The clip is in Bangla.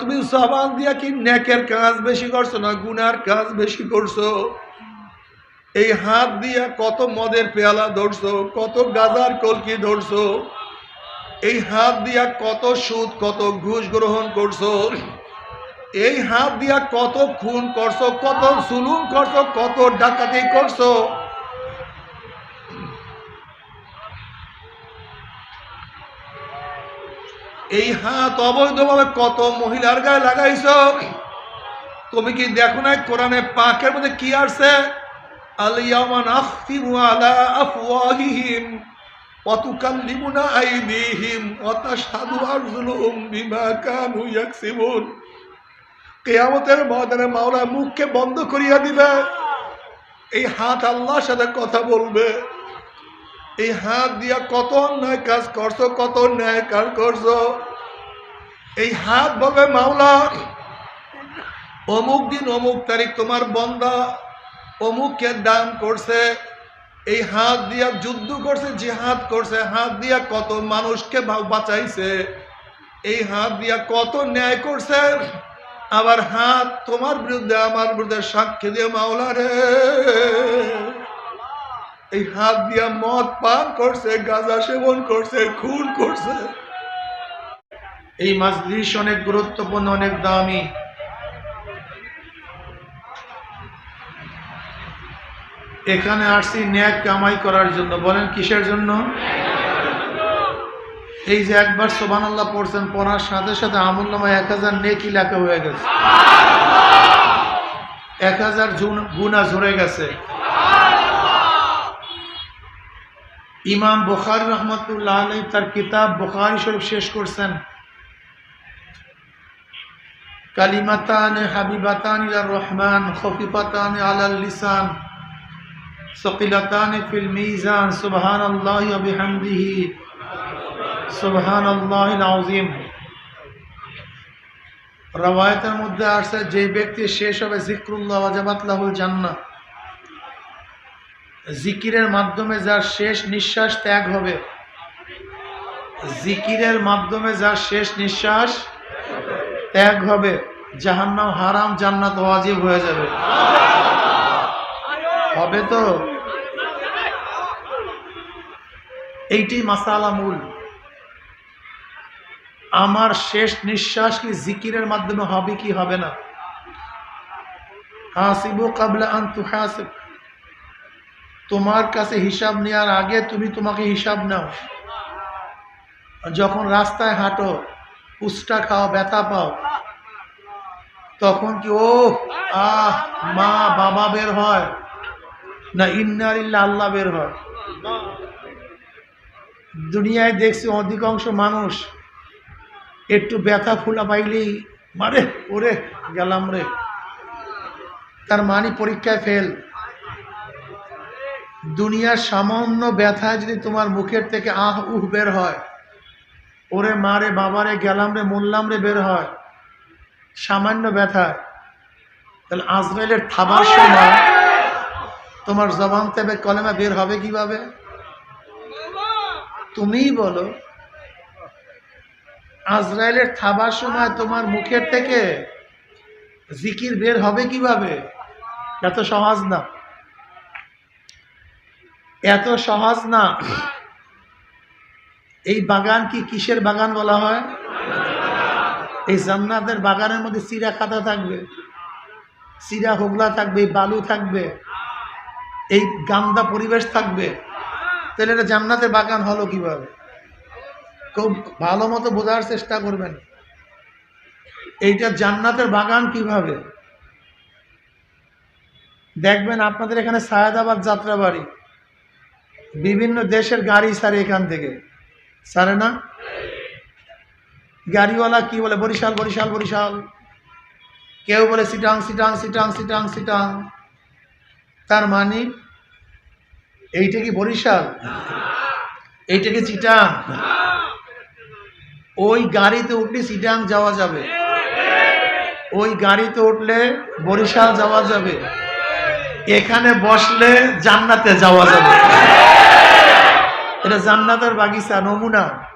তুমি জবান দিয়া কি নেকের কাজ বেশি করছ না গুনার কাজ বেশি করছ? এই হাত দিয়া কত মদের পেয়ালা ধরছো, কত গাজার কলকি ধরছো? এই হাত দিয়া কত সুদ, কত ঘুষ গ্রহণ করছ? এই হাত দিয়া কত খুন করছ, কত জুলুম করছ, কত ডাকাতি করছ? এই হাত অবৈধভাবে কত মহিলার গায়ে লাগাইছ? তুমি কি দেখো না কোরআনে পাকের মধ্যে কি আসছে? মাওলা মুখকে বন্ধ করিয়া দিবে। এই হাত আল্লাহর সাথে কথা বলবে। এই হাত দিয়া কত অন্যায় কাজ করছ, কত ন্যায় কাজ করছ? এই হাত বলবে মাওলা, অমুক দিন অমুক তারিখ তোমার বন্দা অমুককে দান করছে এই হাত দিয়া যুদ্ধ করছে জিহাদ করছে হাত দিয়া কত মানুষকে বাঁচাইছে, এই হাত দিয়া কত ন্যায় করছে আবার হাত তোমার বিরুদ্ধে আমার বিরুদ্ধে সাক্ষী দিয়ে মাওলা রে এই হাত দিয়া মদ পান করছে গাঁজা সেবন করছে খুন করছে এই মাজলিস অনেক গুরুত্বপূর্ণ, অনেক দামি। এখানে আসছি ন্যাক কামাই করার জন্য। বলেন কিসের জন্য? এই যে একবার সোবান আল্লাহ পড়ছেন, পড়ার সাথে সাথে আমুল নামায় এক হাজার নেকি লেখা হয়ে গেছে। এক হাজার গুণা ঝরে গেছে। ইমাম বুখারি রহমতুল্লাহ আলাই তার কিতাব বুখারি শরীফ শেষ করছেন। কালিমাতান হাবিবাতান ইলার রহমান, খফিফাতান আলাল লিসান, সকিলাতান ফিল মিজান সুবহান আল্লাহ বিহামদিহি সুবহান আল্লাহ আউজিম রওয়ায়তের মধ্যে আসছে, যে ব্যক্তি শেষ হবে জিক্রুল্লাহ ওয়াজাবাত লাহুল জান্নাহ। জিকিরের মাধ্যমে যার শেষ নিঃশ্বাস ত্যাগ হবে জিকিরের মাধ্যমে যার শেষ নিঃশ্বাস ত্যাগ হবে। জাহান্নাম হারাম, জান্নাত ওয়াজিব হয়ে যাবে। হবে তো? এইটি মাসালা মূল। আমার শেষ নিঃশ্বাস কি জিকিরের মাধ্যমে হবে কি হবে না? হাসিবু কাবলা আন তুহাসিব। তোমার কাছে হিসাব নেওয়ার আগে তুমি তোমাকে হিসাব নাও। যখন রাস্তায় হাঁটো উষ্টা খাও, ব্যথা পাও তখন কি ও আহ, মা, বাবা বের হয়? না ইন্নারিল্লা আল্লাহ বের হয়। দুনিয়ায় দেখছি অধিকাংশ মানুষ একটু ব্যথা ফুলা পাইলেই, মারে, ওরে, গেলাম রে। তার মানি পরীক্ষায় ফেল দুনিয়ার সামান্য ব্যথায় যদি তোমার মুখের থেকে, আহ, উহ, বের হয়, ওরে মারে বাবারে গেলাম রে, মরলাম রে, বের হয়। সামান্য ব্যথা। তাহলে আজরাইলের থাবার সময় তোমার জবান থেকে কলেমা বের হবে কীভাবে? তুমিই বলো। আজরাইলের থাবার সময় তোমার মুখের থেকে জিকির বের হবে কীভাবে? এত সহজ না। এত সহজ না। এই বাগান কি কিসের বাগান বলা হয়? এই জান্নাতের বাগানের মধ্যে চিরা খাতা থাকবে, চিরা হোগলা থাকবে, বালু থাকবে, এই গান্দা পরিবেশ থাকবে। তাহলে এটা জান্নাতের বাগান হলো কীভাবে? খুব ভালো মতো বোঝার চেষ্টা করবেন। এইটা জান্নাতের বাগান কীভাবে? দেখবেন আপনাদের এখানে সায়দাবাদ যাত্রাবাড়ি। বিভিন্ন দেশের গাড়ি সারে এখান থেকে। সারে না? গাড়িওয়ালা কি বলে, বরিশাল বরিশাল বরিশাল। কেউ বলে সিটাং সিটাং সিটাং সিটাং সিটাং। তার মানে এইটা কি বরিশাল? এইটা কি চিটাং? ওই গাড়িতে উঠলে সিটাং যাওয়া যাবে। ওই গাড়িতে উঠলে বরিশাল যাওয়া যাবে। এখানে বসলে জান্নাতে যাওয়া যাবে। এটা জান্নাতের বাগিচা, নমুনা।